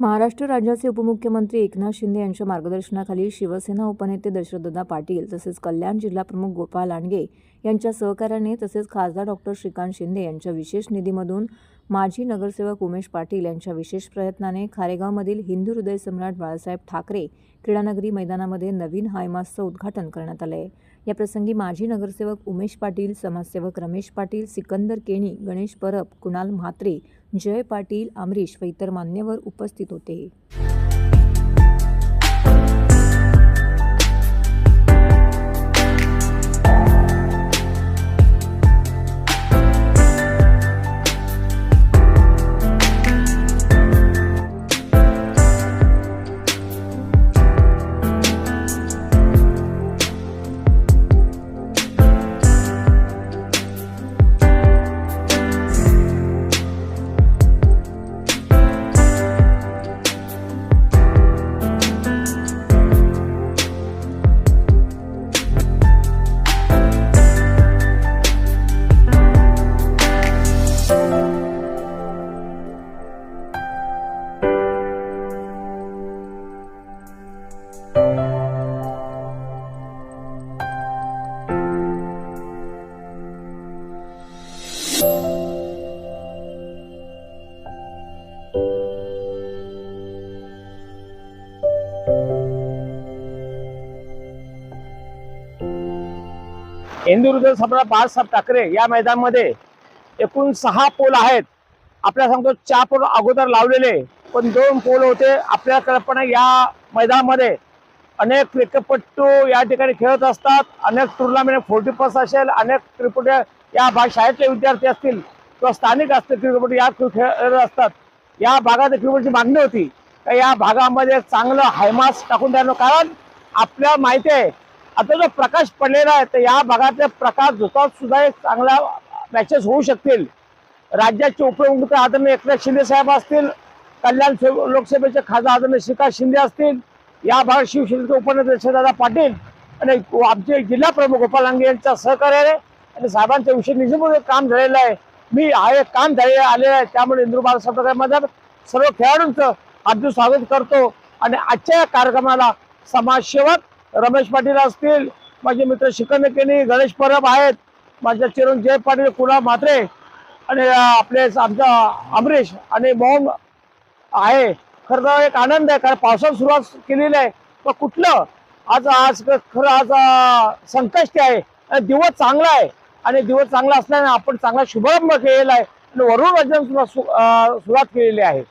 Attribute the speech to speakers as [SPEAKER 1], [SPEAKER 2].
[SPEAKER 1] महाराष्ट्र राज्याचे उपमुख्यमंत्री एकनाथ शिंदे यांच्या मार्गदर्शनाखाली शिवसेना उपनेते दशरथदा पाटील तसेच कल्याण जिल्हाप्रमुख गोपाळ लांडगे यांच्या सहकार्याने तसेच खासदार डॉक्टर श्रीकांत शिंदे यांच्या विशेष निधीमधून माजी नगरसेवक उमेश पाटील यांच्या विशेष प्रयत्नाने खारेगावमधील हिंदू हृदय सम्राट बाळासाहेब ठाकरे क्रीडानगरी मैदानामध्ये नवीन हायमासचं उद्घाटन करण्यात आलं आहे याप्रसंगी माजी नगरसेवक उमेश पाटील समाजसेवक रमेश पाटील सिकंदर केणी गणेश परब कुणाल म्हात्रे जय पाटील अमरीश व इतर मान्यवर उपस्थित होते.
[SPEAKER 2] हिंदू सम्राट बाळासाहेब ठाकरे या मैदानामध्ये एकूण सहा पोल आहेत. आपल्या सांगतो चार पोल अगोदर लावलेले पण दोन पोल होते आपल्याकडे कल्पना या मैदानामध्ये. अनेक क्रिकेटपट्टू या ठिकाणी खेळत असतात अनेक टुर्नामेंट फोर्टी प्लस असेल अनेक क्रिकेट या भाग शाळेतले विद्यार्थी असतील किंवा स्थानिक असतील क्रिकेटपट्टू या खेळ खेळत असतात. या भागात क्रिकेटची मागणी होती. या भागामध्ये चांगलं हायमास टाकून द्यायला कारण आपल्याला माहिती आहे आता जो प्रकाश पडलेला आहे तर या भागातल्या प्रकाश झोतात सुद्धा एक चांगला मॅचेस होऊ शकतील. राज्याचे उपमुख्यमंत्री आदरणीय एकनाथ शिंदे साहेब असतील कल्याण लोकसभेचे खासदार आदरणीय श्रीकांत शिंदे असतील या भागात शिवसेनेचे उपनेते दादा पाटील आणि आमचे जिल्हा प्रमुख गोपाल लांगे यांच्या सहकार्याने आणि साहेबांच्या विषयी निधीमध्ये काम झालेलं आहे. मी हे काम झाले आलेलं आहे त्यामुळे इंदू बाळासाहेब सर्व खेळाडूंचं अगदी स्वागत करतो आणि आजच्या या कार्यक्रमाला समाजसेवक रमेश पाटील असतील माझे मित्र शिकंद केनी गणेश परब आहेत माझ्या चिरून पाटील कुणा म्हात्रे आणि आपले आमचा अमरीश आणि मोहन आहे. खरं तर एक आनंद आहे कारण पावसात सुरुवात केलेली आहे. पण कुठलं? आज आज खरं आज संकष्ट संकष्टी आहे. आणि दिवस चांगला आहे. आणि दिवस चांगला असल्याने आपण चांगला शुभारंभ केलेला आहे. आणि वरुण राज्याने सुद्धा सु- सुरुवात केलेली आहे.